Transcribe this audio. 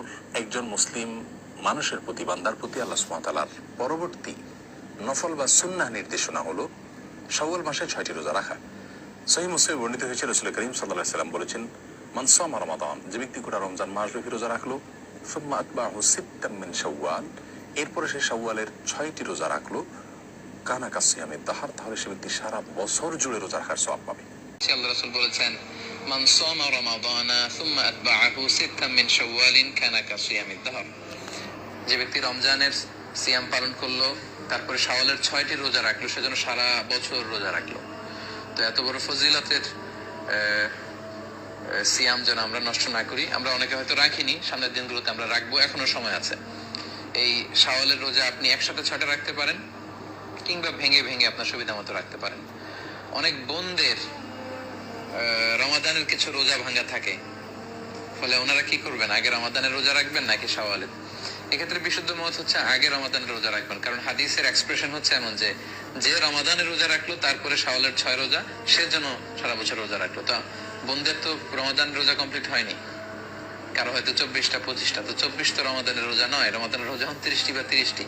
পর একজন মুসলিম মানুষের প্রতি, বান্দার প্রতি আল্লাহ সুমাতালার পরবর্তী নফল বা সুন্নাহ নির্দেশনা হলো শাওয়াল মাসে ছয়টি রোজা রাখা। সহি মুসলিম বর্ণিত হয়েছে রসুল করিম সাল্লাহ সাল্লাম বলেছেন মানসাম রমাদান যে ব্যক্তি গোটা রমজান মাস ব্যাপী রোজা রাখল, সুম্মা আতবাহু সিত্তাম মিন শাওয়াল এরপরে সে সওয়ালের ছয়টি রোজা রাখল, কানা কাসিয়ামের দাহার তাহলে সে ব্যক্তি সারা বছর জুড়ে রোজা রাখার সওয়াব পাবে। আল্লাহ রাসূল বলেছেন মান সামা রমাদানা সুম্মা আতবাআহু সিত্তাম মিন শাওয়ালিন কানা কাসিয়ামিদ দাহর যে ব্যক্তি রমজানের সিয়াম পালন করল, তারপরে শাওয়ালের ছয়টি রোজা রাখল, সেজন্য সারা বছর রোজা রাখল। তো এত বড় ফজিলতের সিয়াম যেন আমরা নষ্ট না করি, আমরা অনেকে হয়তো রাখিনি, সামনের দিনগুলোতে আমরা রাখব, এখনও সময় আছে। এই শাওয়ালের রোজা আপনি একসাথে ছয়টা রাখতে পারেন, কিংবা ভেঙে ভেঙে আপনার সুবিধা মতো রাখতে পারেন। অনেক বোনদের রমাদানের কিছু রোজা ভাঙা থাকে। ফলে ওনারা কি করবেন? আগে রমাদানের রোজা রাখবেন নাকি শাওয়ালের? এক্ষেত্রে বিশুদ্ধ মত হচ্ছে আগে রমাদানের রোজা রাখবেন, কারণ হাদিসের এক্সপ্রেশন হচ্ছে এমন যে যে রমাদানের রোজা রাখল, তারপরে শাওয়ালের ছয় রোজা, সে যেন সারা বছর রোজা রাখল। তো বোনদের তো রমাদান রোজা কমপ্লিট হয়নি। কারও হয়তো চব্বিশটা, পঁচিশটা, তো চব্বিশ তো রমাদানের রোজা নয়, রমাদানের রোজা উনত্রিশটি বা তিরিশটি।